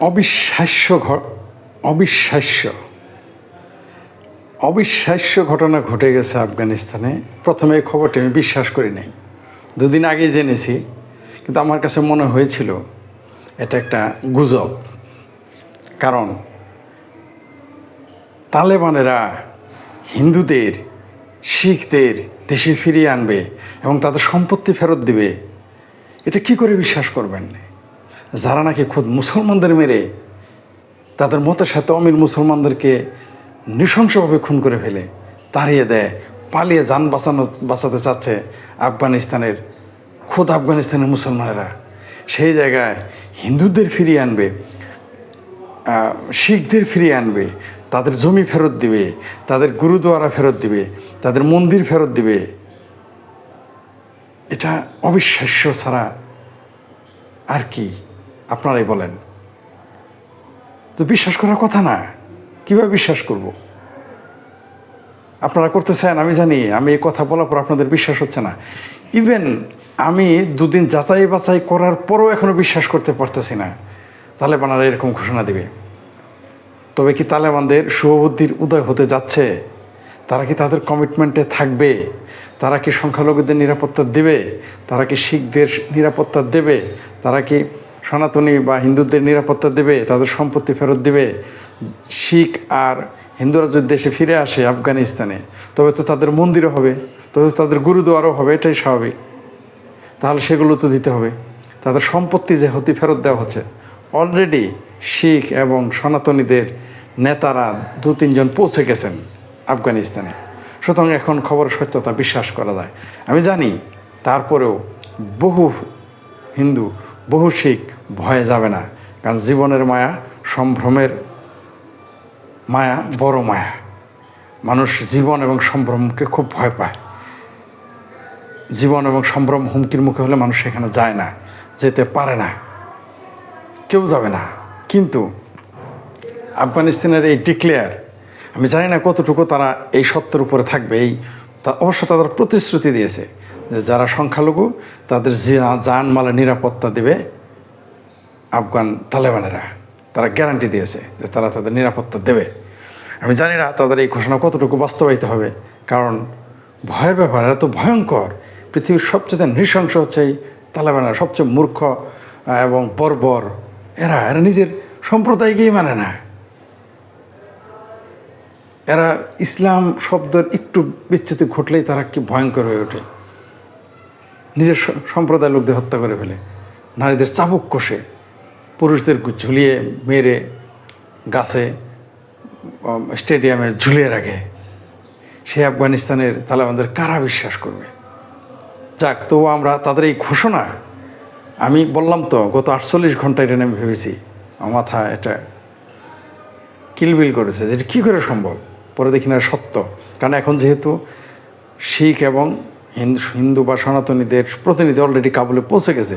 অবিশ্বাস্য অবিশ্বাস্য। অবিশ্বাস্য ঘটনা ঘটে গেছে আফগানিস্তানে। প্রথমে এই খবরটি আমি বিশ্বাস করি নাই। দুদিন আগে জেনেছি, কিন্তু আমার কাছে মনে হয়েছিল এটা একটা গুজব। কারণ তালেবানেরা হিন্দুদের, শিখদের দেশে ফিরিয়ে আনবে এবং তাদের সম্পত্তি ফেরত দিবে। এটা কি করে বিশ্বাস করবেন? যারা নাকি খোদ মুসলমানদের মেরে তাদের মতের সাথে অমির মুসলমানদেরকে নৃশংসভাবে খুন করে ফেলে, তাড়িয়ে দেয়, পালিয়ে যান বাঁচানো, বাঁচাতে চাচ্ছে আফগানিস্তানের, খোদ আফগানিস্তানের মুসলমানেরা। সেই জায়গায় হিন্দুদের ফিরিয়ে আনবে শিখদের ফিরিয়ে আনবে, তাদের জমি ফেরত দিবে, তাদের গুরুদুয়ারা ফেরত দিবে, তাদের মন্দির ফেরত দিবে। এটা অবিশ্বাস্য ছাড়া আর কি। আপনারাই বলেন। তো বিশ্বাস করার কথা না। কীভাবে বিশ্বাস করব? আপনারা করতে চান আমি জানি, আমি এই কথা বলার পর আপনাদের বিশ্বাস হচ্ছে না। ইভেন আমি দুদিন যাচাই বাছাই করার পরও এখনও বিশ্বাস করতে পারতেছি না। তালেবানারা এরকম ঘোষণা দিবে। তবে কি তালেবানদের শুভবুদ্ধির উদয় হতে যাচ্ছে? তারা কি তাদের কমিটমেন্টে থাকবে? তারা কি সংখ্যালঘুদের নিরাপত্তা দেবে? তারা কি শিখদের নিরাপত্তা দেবে? তারা কি সনাতনী বা হিন্দুদের নিরাপত্তা দেবে, তাদের সম্পত্তি ফেরত দেবে। শিখ আর হিন্দুরা যদি দেশে ফিরে আসে আফগানিস্তানে, তবে তো তাদের মন্দিরও হবে, তবে তো তাদের গুরুদুয়ারও হবে, এটাই স্বাভাবিক। তাহলে সেগুলো তো দিতে হবে। তাদের সম্পত্তি যে হতি ফেরত দেওয়া হচ্ছে অলরেডি শিখ এবং সনাতনীদের নেতারা দু তিনজন পৌঁছে গেছেন আফগানিস্তানে। সুতরাং এখন খবর সত্যতা বিশ্বাস করা যায়। আমি জানি, তারপরেও বহু হিন্দু, বহু শিখ ভয়ে যাবে না। কারণ জীবনের মায়া, সম্ভ্রমের মায়া বড় মায়া। মানুষ জীবন এবং সম্ভ্রমকে খুব ভয় পায়। জীবন এবং সম্ভ্রম হুমকির মুখে হলে মানুষ সেখানে যায় না, যেতে পারে না। কেউ যাবে না। কিন্তু আফগানিস্তানের এই ডিক্লেয়ার, আমি জানি না কতটুকু তারা এই সত্যের উপরে থাকবে, এই তা অবশ্য তাদের প্রতিশ্রুতি দিয়েছে যে যারা সংখ্যালঘু, তাদের জানমালের নিরাপত্তা দেবে। আফগান তালেবানেরা, তারা গ্যারান্টি দিয়েছে যে তারা তাদের নিরাপত্তা দেবে। আমি জানি না তাদের এই ঘোষণা কতটুকু বাস্তবায়িত হবে, কারণ ভয়ের ব্যাপার এরা তো ভয়ঙ্কর। পৃথিবীর সবচেয়ে নৃশংস হচ্ছে এই তালেবানেরা, সবচেয়ে মূর্খ এবং বর্বর। এরা এরা নিজের সম্প্রদায়কেই মানে না। এরা ইসলাম শব্দের একটু বিচ্যুতি ঘটলেই তারা কি ভয়ঙ্কর হয়ে ওঠে। নিজের সম্প্রদায়ের লোকদের হত্যা করে ফেলে। নারীদের চাবুক কষে। পুরুষদের ঝুলিয়ে মেরে গাছে স্টেডিয়ামে ঝুলিয়ে রাখে। সে আফগানিস্তানের তালেবানদের কারা বিশ্বাস করবে? যাক তো আমরা তাদের এই ঘোষণা, আমি বললাম তো, গত আটচল্লিশ ঘণ্টা এটা আমি ভেবেছি। আমার মাথা এটা কিলবিল করেছে যে এটা কী করে সম্ভব? পরে দেখি না সত্য। কারণ এখন যেহেতু শিখ এবং হিন্দু হিন্দু বা সনাতনীদের প্রতিনিধি অলরেডি কাবুলে পৌঁছে গেছে,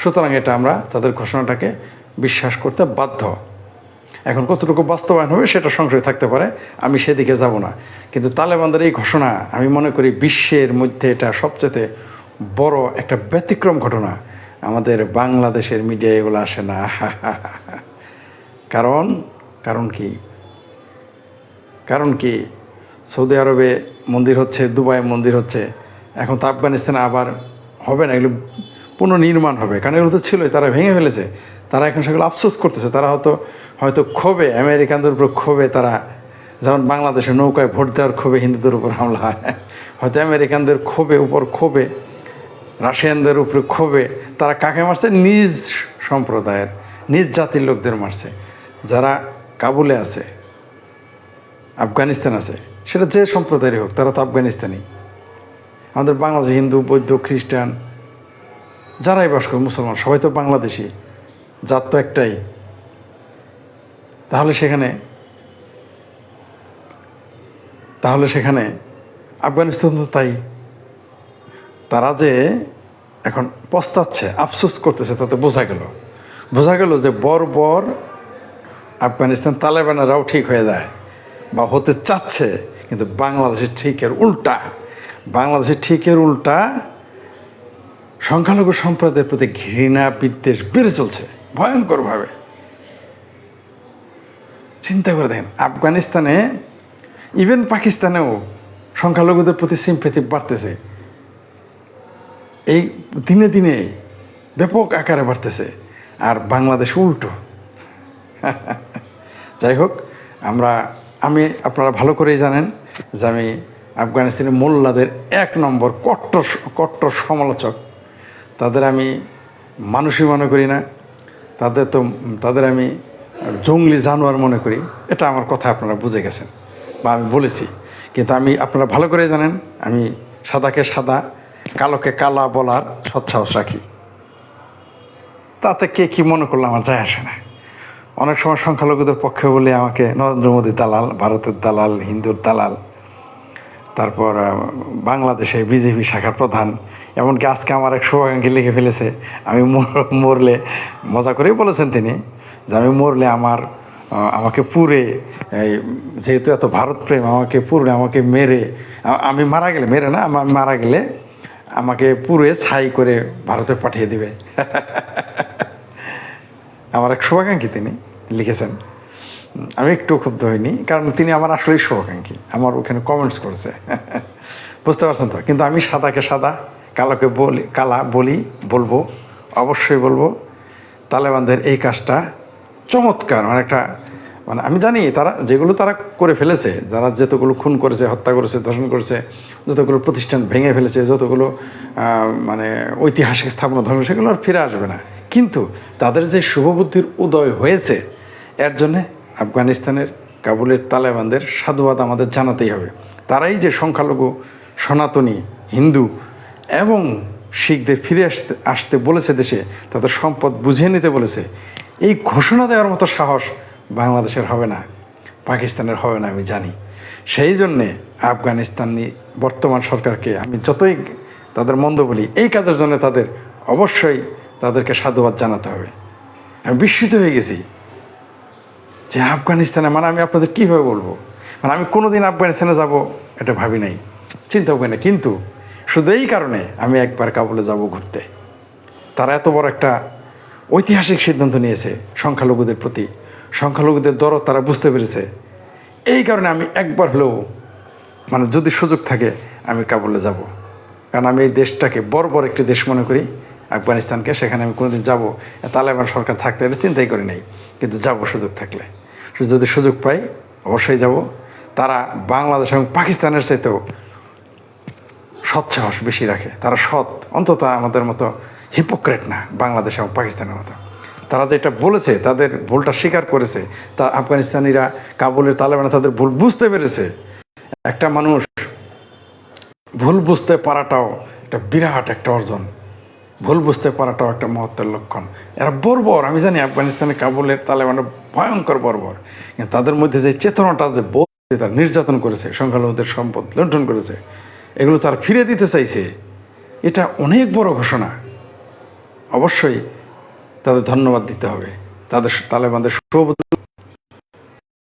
সুতরাং এটা আমরা তাদের ঘোষণাটাকে বিশ্বাস করতে বাধ্য। এখন কতটুকু বাস্তবায়ন হবে সেটা সংশয় থাকতে পারে, আমি সেদিকে যাব না। কিন্তু তালেবানদের এই ঘোষণা, আমি মনে করি বিশ্বের মধ্যে এটা সবচেয়ে বড় একটা ব্যতিক্রম ঘটনা। আমাদের বাংলাদেশের মিডিয়া এগুলো আসে না। কারণ কারণ কি? কারণ কি? সৌদি আরবে মন্দির হচ্ছে, দুবাই মন্দির হচ্ছে, এখন তো আফগানিস্তানে আবার হবে না, এগুলো পুনর্নির্মাণ হবে। কারণ এগুলো তো ছিলই, তারা ভেঙে ফেলেছে। তারা এখন সেগুলো আফসোস করতেছে। তারা হয়তো হয়তো ক্ষোভে, আমেরিকানদের উপর ক্ষোভে তারা, যেমন বাংলাদেশে নৌকায় ভোট দেওয়ার ক্ষোভে হিন্দুদের উপর হামলা হয়, হয়তো আমেরিকানদের ক্ষোভে, উপর ক্ষোভে, রাশিয়ানদের উপরে ক্ষোভে, তারা কাকে মারছে? নিজ সম্প্রদায়ের, নিজ জাতির লোকদের মারছে। যারা কাবুলে আছে, আফগানিস্তান আছে, সেটা যে সম্প্রদায়েরই হোক, তারা তো আফগানিস্তানি। আমাদের বাংলাদেশে হিন্দু, বৌদ্ধ, খ্রিস্টান, যারাই বাস করে মুসলমান, সবাই তো বাংলাদেশি। জাত তো একটাই। তাহলে সেখানে তাহলে সেখানে আফগানিস্তান তো তাই। তারা যে এখন পস্তাচ্ছে, আফসোস করতেছে, তাতে বোঝা গেল। বোঝা গেল যে বর আফগানিস্তান তালেবানেরাও ঠিক হয়ে যায় বা হতে চাচ্ছে, কিন্তু বাংলাদেশের ঠিকের উল্টা, বাংলাদেশের ঠিকের উল্টা সংখ্যালঘু সম্প্রদায়ের প্রতি ঘৃণা, বিদ্বেষ বেড়ে চলছে। ভয়ঙ্করভাবে। চিন্তা করে দেখেন, আফগানিস্তানে ইভেন পাকিস্তানেও সংখ্যালঘুদের প্রতি সিম্পেথি বাড়তেছে। এই দিনে দিনে ব্যাপক আকারে বাড়তেছে, আর বাংলাদেশ উল্টো। যাই হোক, আমরা, আমি, আপনারা ভালো করেই জানেন যে আমি আফগানিস্তানের মোল্লাদের এক নম্বর কট্টর কট্টর সমালোচক। তাদের আমি মানুষই মনে করি না। তাদের তো, তাদের আমি জঙ্গলি জানোয়ার মনে করি। এটা আমার কথা আপনারা বুঝে গেছেন বা আমি বলেছি। কিন্তু আমি, আপনারা ভালো করে জানেন, আমি সাদাকে সাদা, কালোকে কালা বলার সৎসাহস রাখি। তাতে কে কী মনে করল আমার যায় আসে না। অনেক সময় সংখ্যালঘুদের পক্ষে বলে আমাকে নরেন্দ্র মোদী দালাল, ভারতের দালাল, হিন্দুর দালাল তারপর বাংলাদেশে বিজেপি শাখার প্রধান। এমনকি আজকে আমার এক শুভাকাঙ্ক্ষী লিখে ফেলেছে, আমি মর- মরলে, মজা করেই বলেছেন তিনি, যে আমি মরলে আমার আমাকে পুরে যেহেতু এত ভারত প্রেম আমাকে পুরে আমাকে মেরে আমি মারা গেলে, মেরে না, আমি, মারা গেলে আমাকে পুরে ছাই করে ভারতে পাঠিয়ে দিবে। আমার এক শুভাকাঙ্ক্ষী তিনি লিখেছেন। আমি একটু ক্ষুব্ধ হইনি, কারণ তিনি আমার আসলেই শুভাকাঙ্ক্ষী আমার ওখানে কমেন্টস করছে। বুঝতে পারছেন তো? কিন্তু আমি সাদাকে সাদা, কালোকে বলি, কালা বলি, বলব, অবশ্যই বলব। তালেবানদের এই কাজটা চমৎকার মানে একটা মানে আমি জানি তারা, যেগুলো তারা করে ফেলেছে, যারা যতগুলো খুন করেছে, হত্যা করেছে, ধর্ষণ করেছে, যতগুলো প্রতিষ্ঠান ভেঙে ফেলেছে, যতগুলো মানে ঐতিহাসিক স্থাপনা ধ্বংস সেগুলো আর ফিরে আসবে না। কিন্তু তাদের যে শুভবুদ্ধির উদয় হয়েছে, এর জন্যে আফগানিস্তানের কাবুলের তালেবানদের সাধুবাদ আমাদের জানাতেই হবে। তারাই যে সংখ্যালঘু, সনাতনী, হিন্দু এবং শিখদের ফিরে আসতে আসতে বলেছে দেশে তাদের সম্পদ বুঝিয়ে নিতে বলেছে। এই ঘোষণা দেওয়ার মতো সাহস বাংলাদেশের হবে না, পাকিস্তানের হবে না আমি জানি। সেই জন্যে আফগানিস্তানি বর্তমান সরকারকে আমি যতই তাদের মন্দ বলি, এই কাজের জন্য তাদের অবশ্যই তাদেরকে সাধুবাদ জানাতে হবে। আমি বিস্মিত হয়ে গেছি। যে আফগানিস্তানে মানে আমি আপনাদের কীভাবে বলব? মানে আমি কোনো দিন আফগানিস্তানে যাব এটা ভাবি নাই। চিন্তা করি না কিন্তু শুধু এই কারণে আমি একবার কাবুলে যাব ঘুরতে। তারা এত বড় একটা ঐতিহাসিক সিদ্ধান্ত নিয়েছে সংখ্যালঘুদের প্রতি। সংখ্যালঘুদের দরদ তারা বুঝতে পেরেছে। এই কারণে আমি একবার হলেও মানে যদি সুযোগ থাকে, আমি কাবুলে যাব। কারণ আমি এই দেশটাকে বড় বড় একটি দেশ মনে করি, আফগানিস্তানকে। সেখানে আমি কোনোদিন যাব। তালেবান সরকার থাকতে এটা চিন্তাই করি নাই। কিন্তু যাব সুযোগ থাকলে। যদি সুযোগ পাই, অবশ্যই যাব। তারা বাংলাদেশ এবং পাকিস্তানের চাইতেও সৎসাহস বেশি রাখে। তারা সৎ, অন্তত আমাদের মতো হিপোক্রেট না, বাংলাদেশ এবং পাকিস্তানের মতো। তারা যেটা বলেছে, তাদের ভুলটা স্বীকার করেছে, তা আফগানিস্তানিরা, কাবুলের তালেবানে তাদের ভুল বুঝতে পেরেছে। একটা মানুষ ভুল বুঝতে পারাটাও একটা বিরাট একটা অর্জন। ভুল বুঝতে পারাটাও একটা মহত্বের লক্ষণ। এরা বর্বর, আমি জানি আফগানিস্তানে কাবুলের তালেবানের ভয়ঙ্কর বর্বর। কিন্তু তাদের মধ্যে যে চেতনাটা, যে বোধ তারা নির্যাতন করেছে, সংখ্যালঘুদের সম্পদ লুণ্ঠন করেছে, এগুলো তার ফিরে দিতে চাইছে, এটা অনেক বড় ঘোষণা। অবশ্যই তাদের ধন্যবাদ দিতে হবে। তাদের তালেবানদের শুভবুদ্ধি